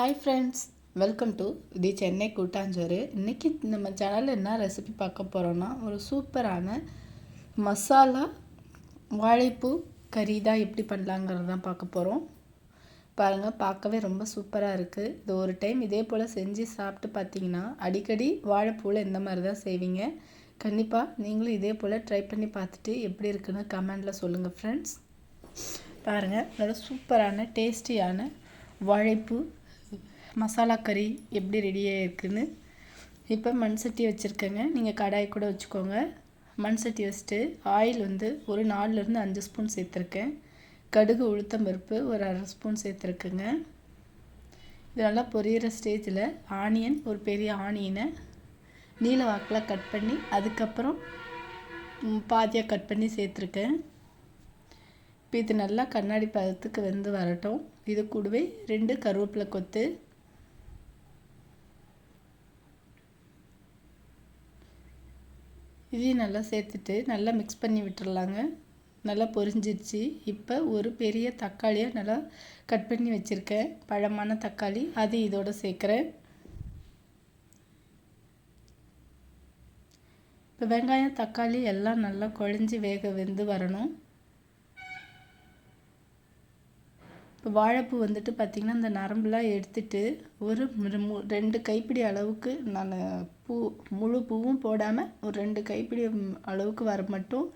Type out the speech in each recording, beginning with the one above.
Hi friends welcome to the Chennai கூட்டாஞ்சோறு. இன்றைக்கி நம்ம சேனலில் என்ன ரெசிபி பார்க்க போகிறோன்னா ஒரு சூப்பரான மசாலா வாழைப்பூ கறி தான் எப்படி பண்ணலாங்கிறது தான் பார்க்க போகிறோம் பாருங்கள் பார்க்கவே ரொம்ப சூப்பராக இருக்குது இது ஒரு டைம் இதே போல் செஞ்சு சாப்பிட்டு பார்த்தீங்கன்னா அடிக்கடி வாழைப்பூவில் இந்த மாதிரி தான் செய்வீங்க. கண்டிப்பாக நீங்களும் இதே போல் ட்ரை பண்ணி பார்த்துட்டு எப்படி இருக்குன்னு கமெண்டில் சொல்லுங்கள் ஃப்ரெண்ட்ஸ் பாருங்கள் நல்ல சூப்பரான டேஸ்டியான வாழைப்பூ மசாலா கறி எப்படி ரெடியாக இருக்குதுன்னு இப்போ மண் சட்டி வச்சுருக்கேங்க. நீங்கள் கடாய் கூட வச்சுக்கோங்க. மண் சட்டி வச்சுட்டு ஆயில் வந்து ஒரு நாலுலேருந்து அஞ்சு ஸ்பூன் சேர்த்துருக்கேன். கடுகு உளுத்தம் பருப்பு ஒரு அரை ஸ்பூன் சேர்த்துருக்குங்க. இது நல்லா பொரியிற ஸ்டேஜில் ஆனியன் ஒரு பெரிய ஆனியனை நீல வாக்கில் கட் பண்ணி அதுக்கப்புறம் பாதியாக கட் பண்ணி சேர்த்துருக்கேன். இப்போ இது நல்லா கண்ணாடி பதத்துக்கு வெந்து வரட்டும். இது கூடவே ரெண்டு கருவேப்பிலை கொத்து இதையும் நல்லா சேர்த்துட்டு நல்லா மிக்ஸ் பண்ணி விட்டுடலாங்க நல்லா பொரிஞ்சிருச்சு. இப்போ ஒரு பெரிய தக்காளியை நல்லா கட் பண்ணி வச்சுருக்கேன். பழமான தக்காளி. அது இதோடு சேர்க்குறேன். இப்போ வெங்காயம் தக்காளி எல்லாம் நல்லா குழஞ்சி வேக வெந்து வரணும். இப்போ வாழைப்பூ வந்துட்டு பார்த்திங்கன்னா இந்த நரம்புலாம் எடுத்துட்டு ஒரு ரெண்டு கைப்பிடி அளவுக்கு நான் பூ முழு பூவும் போடாமல் ஒரு ரெண்டு கைப்பிடி அளவுக்கு வர மட்டும்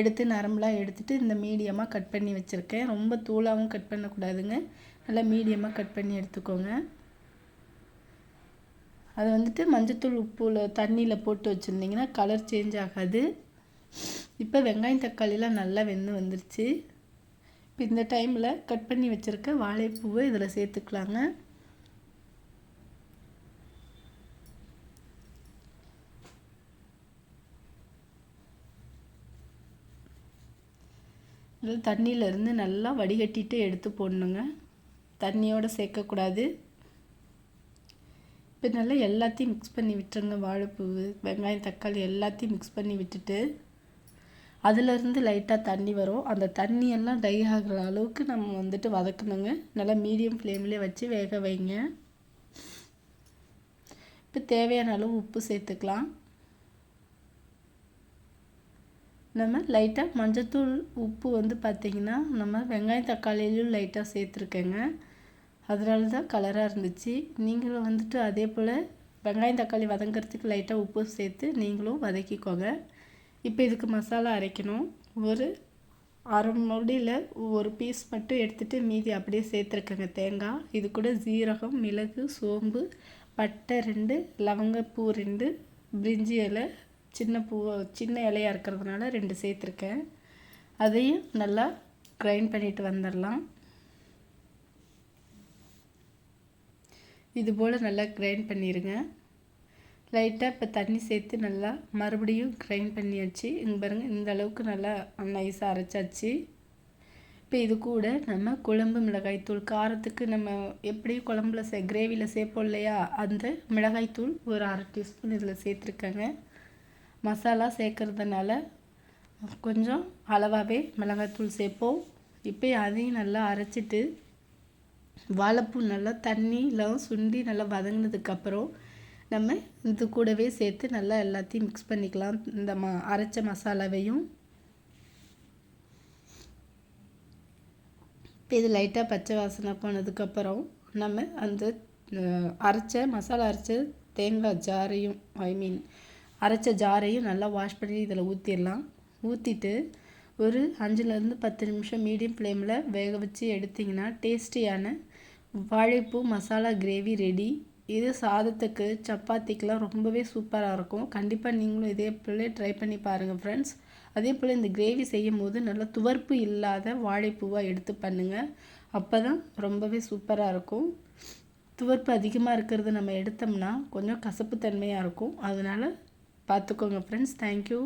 எடுத்து நரம்புலாம் எடுத்துகிட்டு இந்த மீடியமாக கட் பண்ணி வச்சுருக்கேன். ரொம்ப தூளாகவும் கட் பண்ணக்கூடாதுங்க. நல்லா மீடியமாக கட் பண்ணி எடுத்துக்கோங்க. அதை வந்துட்டு மஞ்சத்தூள் உப்புல தண்ணியில் போட்டு வச்சுருந்திங்கன்னா கலர் சேஞ்ச் ஆகாது. இப்போ வெங்காயம் தக்காளிலாம் நல்லா வெந்து வந்துருச்சு. இப்போ இந்த டைமில் கட் பண்ணி வச்சுருக்க வாழைப்பூவை இதில் சேர்த்துக்கலாங்க. இதில் தண்ணியிலேருந்து நல்லா வடிகட்டிட்டு எடுத்து போடணுங்க. தண்ணியோடு சேர்க்கக்கூடாது. இப்போ நல்லா எல்லாத்தையும் மிக்ஸ் பண்ணி விட்டுருங்க வாழைப்பூ வெங்காயம் தக்காளி எல்லாத்தையும் மிக்ஸ் பண்ணி விட்டுட்டு. அதுலேருந்து லைட்டாக தண்ணி வரும். அந்த தண்ணியெல்லாம் டை ஆகிற அளவுக்கு நம்ம வந்துட்டு வதக்கணுங்க. நல்லா மீடியம் ஃப்ளேம்லேயே வச்சு வேக வைங்க. இப்போ தேவையான அளவு உப்பு சேர்த்துக்கலாம். நம்ம லைட்டாக மஞ்சத்தூள் உப்பு வந்து பார்த்திங்கன்னா நம்ம வெங்காயம் தக்காளியிலும் லைட்டாக சேர்த்துருக்கேங்க. அதனால தான் கலராக இருந்துச்சு. நீங்களும் வந்துட்டு அதே போல் வெங்காயம் தக்காளி வதங்கிறதுக்கு லைட்டாக உப்பு சேர்த்து நீங்களும் வதக்கிக்கோங்க. இப்போ இதுக்கு மசாலா அரைக்கணும். ஒரு அரை முடியில் ஒரு பீஸ் மட்டும் எடுத்துகிட்டு மீதி அப்படியே சேர்த்துருக்கேங்க. தேங்காய் இது கூட ஜீரகம் மிளகு சோம்பு பட்டை ரெண்டு லவங்கப்பூ ரெண்டு பிரிஞ்சி இலை சின்ன பூ சின்ன இலையாக இருக்கிறதுனால ரெண்டு சேர்த்துருக்கேன். அதையும் நல்லா கிரைண்ட் பண்ணிட்டு வந்துடலாம். இது போல் நல்லா கிரைண்ட் பண்ணிடுங்க லைட்டாக இப்போ தண்ணி சேர்த்து நல்லா மறுபடியும் கிரைண்ட் பண்ணியாச்சு. இங்கே பாருங்கள் இந்த அளவுக்கு நல்லா நைஸாக அரைச்சாச்சு. இப்போ இது கூட நம்ம குழம்பு மிளகாய்த்தூள் காரத்துக்கு நம்ம எப்படி குழம்புல சே கிரேவியில் சேர்ப்போம் இல்லையா? அந்த மிளகாய்த்தூள் ஒரு அரை டீஸ்பூன் இதில் சேர்த்துருக்கேங்க. மசாலா சேர்க்குறதுனால கொஞ்சம் அளவாகவே மிளகாய்த்தூள் சேர்ப்போம். இப்போ அதையும் நல்லா அரைச்சிட்டு வாழைப்பூ நல்லா தண்ணியெலாம் சுண்டி நல்லா வதங்கினதுக்கப்புறம் நம்ம இது கூடவே சேர்த்து நல்லா எல்லாத்தையும் மிக்ஸ் பண்ணிக்கலாம். இந்த ம அரைச்ச மசாலாவையும். இப்போ இது லைட்டாக பச்சை வாசனை போனதுக்கப்புறம் நம்ம அந்த அரைச்ச மசாலா அரைச்ச தேங்காய் ஜாரையும் ஐ மீன் அரைச்ச ஜாரையும் நல்லா வாஷ் பண்ணி இதில் ஊற்றிடலாம் ஊற்றிட்டு ஒரு அஞ்சுலேருந்து பத்து நிமிஷம் மீடியம் ஃப்ளேமில் வேக வச்சு எடுத்திங்கன்னா டேஸ்டியான வாழைப்பூ மசாலா கிரேவி ரெடி இது சாதத்துக்கு சப்பாத்திக்கெலாம் ரொம்பவே சூப்பராக இருக்கும். கண்டிப்பாக நீங்களும் இதே போல் ட்ரை பண்ணி பாருங்கள் ஃப்ரெண்ட்ஸ் அதே போல் இந்த கிரேவி செய்யும் போது நல்லா துவர்ப்பு இல்லாத வாழைப்பூவாக எடுத்து பண்ணுங்கள் அப்போ தான் ரொம்பவே சூப்பராக இருக்கும். துவர்ப்பு அதிகமாக இருக்கிறது நம்ம எடுத்தோம்னா கொஞ்சம் கசப்பு தன்மையாக இருக்கும். அதனால் பார்த்துக்கோங்க ஃப்ரெண்ட்ஸ் தேங்க்யூ